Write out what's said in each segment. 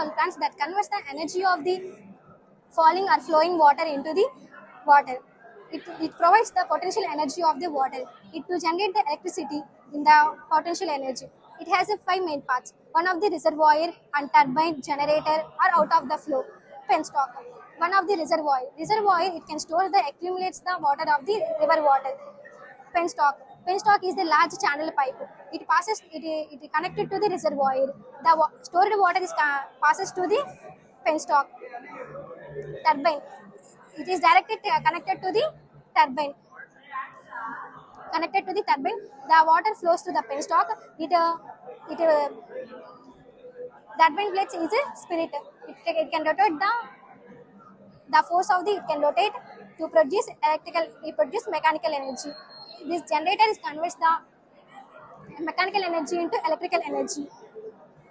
power plants that converts the energy of the falling or flowing water into the water. It, it provides the potential energy of the water. It to generate the electricity in the potential energy. It has a five main parts. One of the reservoir and turbine generator are out of the flow. Penstock. One of the reservoir. Reservoir it can store the accumulates the water of the river water. Penstock. Penstock is the large channel pipe. It passes. It it connected to the reservoir. The wa- stored water is passes to the penstock. Turbine. It is directly uh, connected to the turbine. Connected to the turbine, the water flows to the penstock. It uh, it uh, turbine blades is a spirit. It, it can rotate the the force of the it can rotate to produce electrical it produce mechanical energy this generator is converts the mechanical energy into electrical energy.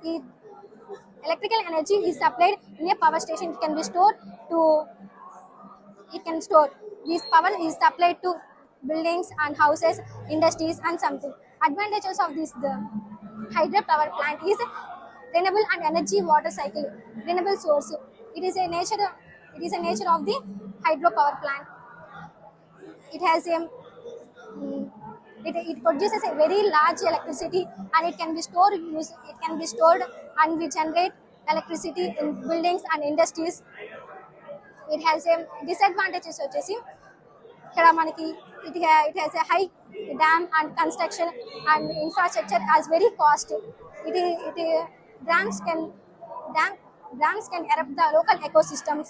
It, electrical energy is supplied in a power station. It can be stored to it can store. This power is supplied to buildings and houses industries and something. Advantages of this the hydropower plant is renewable and energy water cycle renewable source. It is a nature it is a nature of the hydropower plant. It has a it, it produces a very large electricity and it can be stored use it can be stored and we generate electricity in buildings and industries it has a disadvantages వచ్చేసి ఇక్కడ మనకి it ha- it has a high dam and construction and infrastructure as very cost it i- it i- dams can dam dams can erupt the local ecosystems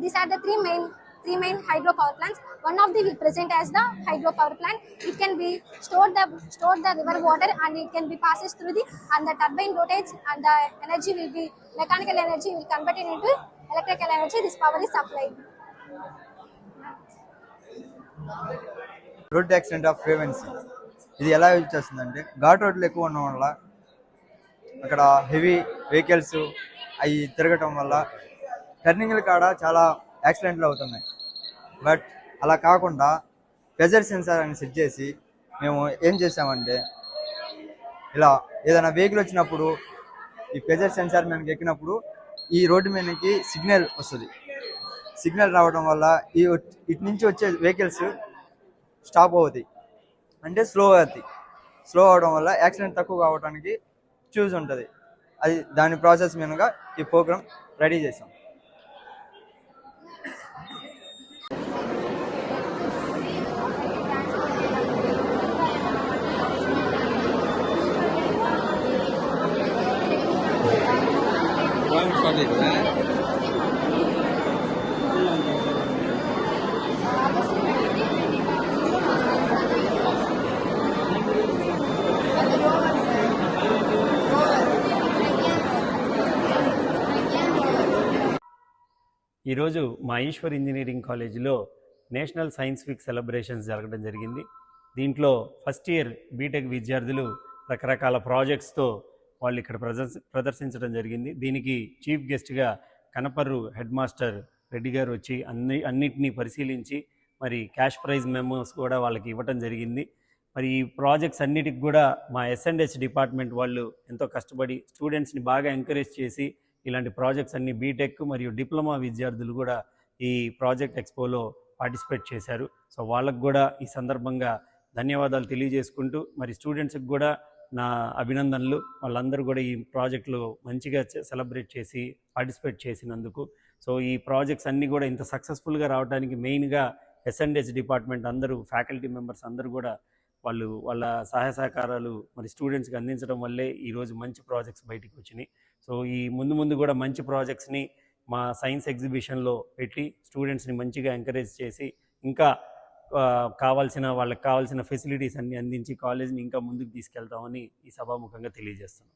these are the three main three main hydropower plants one of the we present as the hydropower plant it can be stored the stored the river water and it can be passes through the and the turbine rotates and the energy will be mechanical energy will convert it into electrical energy this power is supplied road accident of frequency ఇది ఎలా use చేస్తుందంటే ఘాట్ రోడ్లు ఎక్కువ ఉండడం వల్ల అక్కడ heavy vehicles అవి తిరగటం వల్ల టర్నింగ్ల కాడ చాలా యాక్సిడెంట్లు అవుతున్నాయి బట్ అలా కాకుండా ప్రెజర్ సెన్సార్ అని సెట్ చేసి మేము ఏం చేసామంటే ఇలా ఏదైనా వెహికల్ వచ్చినప్పుడు ఈ ప్రెజర్ సెన్సార్ మేము ఎక్కినప్పుడు ఈ రోడ్డు మీదకి సిగ్నల్ వస్తుంది. సిగ్నల్ రావడం వల్ల ఈ ఇటు నుంచి వచ్చే వెహికల్స్ స్టాప్ అవుతాయి. అంటే స్లో అవుతాయి. స్లో అవడం వల్ల యాక్సిడెంట్ తక్కువ కావడానికి చూస్ ఉంటుంది. అది దాని ప్రాసెస్ మీదుగా ఈ ప్రోగ్రామ్ రెడీ చేసాం. ఈరోజు మా ఈశ్వర్ ఇంజనీరింగ్ కాలేజీలో నేషనల్ సైన్స్ వీక్ సెలబ్రేషన్స్ జరగడం జరిగింది. దీంట్లో ఫస్ట్ ఇయర్ బీటెక్ విద్యార్థులు రకరకాల ప్రాజెక్ట్స్తో వాళ్ళు ఇక్కడ ప్రదర్శించడం జరిగింది. దీనికి చీఫ్ గెస్ట్గా కనపర్రు హెడ్ మాస్టర్ రెడ్డి గారు వచ్చి అన్ని అన్నిటినీ పరిశీలించి మరి క్యాష్ ప్రైజ్ మెమోస్ కూడా వాళ్ళకి ఇవ్వటం జరిగింది. మరి ఈ ప్రాజెక్ట్స్ అన్నిటికి కూడా మా ఎస్ఎండ్హెచ్ డిపార్ట్మెంట్ వాళ్ళు ఎంతో కష్టపడి స్టూడెంట్స్ని బాగా ఎంకరేజ్ చేసి ఇలాంటి ప్రాజెక్ట్స్ అన్ని బీటెక్ మరియు డిప్లొమా విద్యార్థులు కూడా ఈ ప్రాజెక్ట్ ఎక్స్పోలో పార్టిసిపేట్ చేశారు. సో వాళ్ళకు కూడా ఈ సందర్భంగా ధన్యవాదాలు తెలియజేసుకుంటూ మరి స్టూడెంట్స్కి కూడా నా అభినందనలు. వాళ్ళందరూ కూడా ఈ ప్రాజెక్టులు మంచిగా సెలబ్రేట్ చేసి పార్టిసిపేట్ చేసినందుకు. సో ఈ ప్రాజెక్ట్స్ అన్నీ కూడా ఇంత సక్సెస్ఫుల్గా రావడానికి మెయిన్గా ఎస్ఎండ్హెచ్ డిపార్ట్మెంట్ అందరూ ఫ్యాకల్టీ మెంబర్స్ అందరూ కూడా వాళ్ళు వాళ్ళ సహాయ సహకారాలు మరి స్టూడెంట్స్కి అందించడం వల్లే ఈరోజు మంచి ప్రాజెక్ట్స్ బయటికి వచ్చినాయి. సో ఈ ముందు ముందు కూడా మంచి ప్రాజెక్ట్స్ని మా సైన్స్ ఎగ్జిబిషన్లో పెట్టి స్టూడెంట్స్ని మంచిగా ఎంకరేజ్ చేసి ఇంకా కావాల్సిన వాళ్ళకి కావాల్సిన ఫెసిలిటీస్ అన్ని అందించి కాలేజ్ని ఇంకా ముందుకు తీసుకెళ్తామని ఈ సభాముఖంగా తెలియజేస్తున్నాం.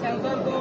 सेंसर को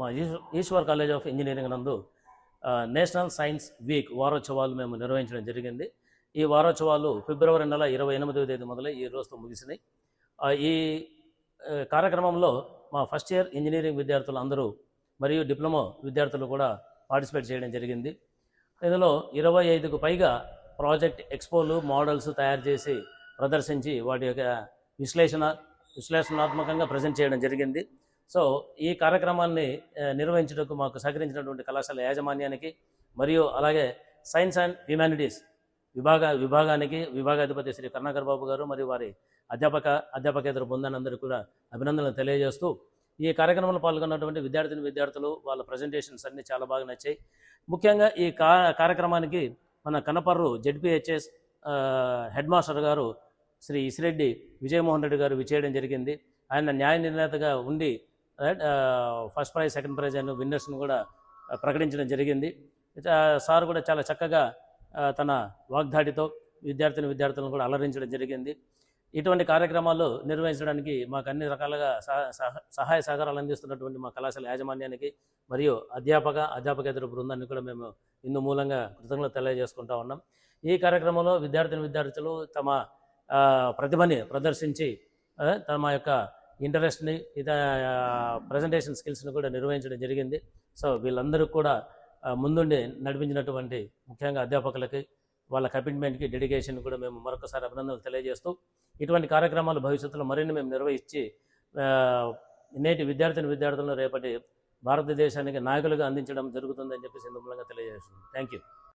మా ఈశ్వర్ కాలేజ్ ఆఫ్ ఇంజనీరింగ్ నందు నేషనల్ సైన్స్ వీక్ వారోత్సవాలు మేము నిర్వహించడం జరిగింది. ఈ వారోత్సవాలు ఫిబ్రవరి నెల ఇరవై ఎనిమిదవ తేదీ మొదలై ఈ రోజుతో ముగిసినాయి. ఈ కార్యక్రమంలో మా ఫస్ట్ ఇయర్ ఇంజనీరింగ్ విద్యార్థులు అందరూ మరియు డిప్లొమా విద్యార్థులు కూడా పార్టిసిపేట్ చేయడం జరిగింది. ఇందులో ఇరవై ఐదుకు పైగా ప్రాజెక్ట్ ఎక్స్పోలు మోడల్స్ తయారు చేసి ప్రదర్శించి వాటి యొక్క విశ్లేషణ విశ్లేషణాత్మకంగా ప్రజెంట్ చేయడం జరిగింది. సో ఈ కార్యక్రమాన్ని నిర్వహించడానికి నిర్వహించుటకు మాకు సహకరించినటువంటి కళాశాల యాజమాన్యానికి మరియు అలాగే సైన్స్ అండ్ హ్యుమానిటీస్ విభాగ విభాగానికి విభాగాధిపతి శ్రీ కర్ణాకర్ బాబు గారు మరియు వారి అధ్యాపక అధ్యాపకేతర బృందానందరూ కూడా అభినందనలు తెలియజేస్తూ ఈ కార్యక్రమంలో పాల్గొన్నటువంటి విద్యార్థిని విద్యార్థులు వాళ్ళ ప్రజెంటేషన్స్ అన్నీ చాలా బాగా నచ్చాయి. ముఖ్యంగా ఈ కార్యక్రమానికి మన కనపర్రు జెడ్పిహెచ్ఎస్ హెడ్ మాస్టర్ గారు శ్రీ ఇసిరెడ్డి విజయమోహన్ రెడ్డి గారు విచేయడం జరిగింది. ఆయన న్యాయ నిర్ణేతగా ఉండి ఫస్ట్ ప్రైజ్ సెకండ్ ప్రైజ్ అని విన్నర్స్ను కూడా ప్రకటించడం జరిగింది. సార్ కూడా చాలా చక్కగా తన వాగ్దాడితో విద్యార్థిని విద్యార్థులను కూడా అలరించడం జరిగింది. ఇటువంటి కార్యక్రమాలు నిర్వహించడానికి మాకు అన్ని రకాలుగా సహాయ సహకారాలు అందిస్తున్నటువంటి మా కళాశాల యాజమాన్యానికి మరియు అధ్యాపక అధ్యాపకేతర బృందాన్ని కూడా మేము ఇందు మూలంగా కృతజ్ఞతలు తెలియజేసుకుంటా ఉన్నాం. ఈ కార్యక్రమంలో విద్యార్థిని విద్యార్థులు తమ ప్రతిభని ప్రదర్శించి తమ యొక్క ఇంట్రెస్ట్ని ఇత ప్రజెంటేషన్ స్కిల్స్ని కూడా నిర్వహించడం జరిగింది. సో వీళ్ళందరూ కూడా ముందుండి నడిపించినటువంటి ముఖ్యంగా అధ్యాపకులకి వాళ్ళ కమిట్మెంట్కి డెడికేషన్ కూడా మేము మరొకసారి అభినందనలు తెలియజేస్తూ ఇటువంటి కార్యక్రమాలు భవిష్యత్తులో మరిన్ని మేము నిర్వహించి నేటి విద్యార్థిని విద్యార్థులను రేపటి భారతదేశానికి నాయకులుగా అందించడం జరుగుతుందని చెప్పేసి ఇందు తెలియజేస్తున్నాం. Thank you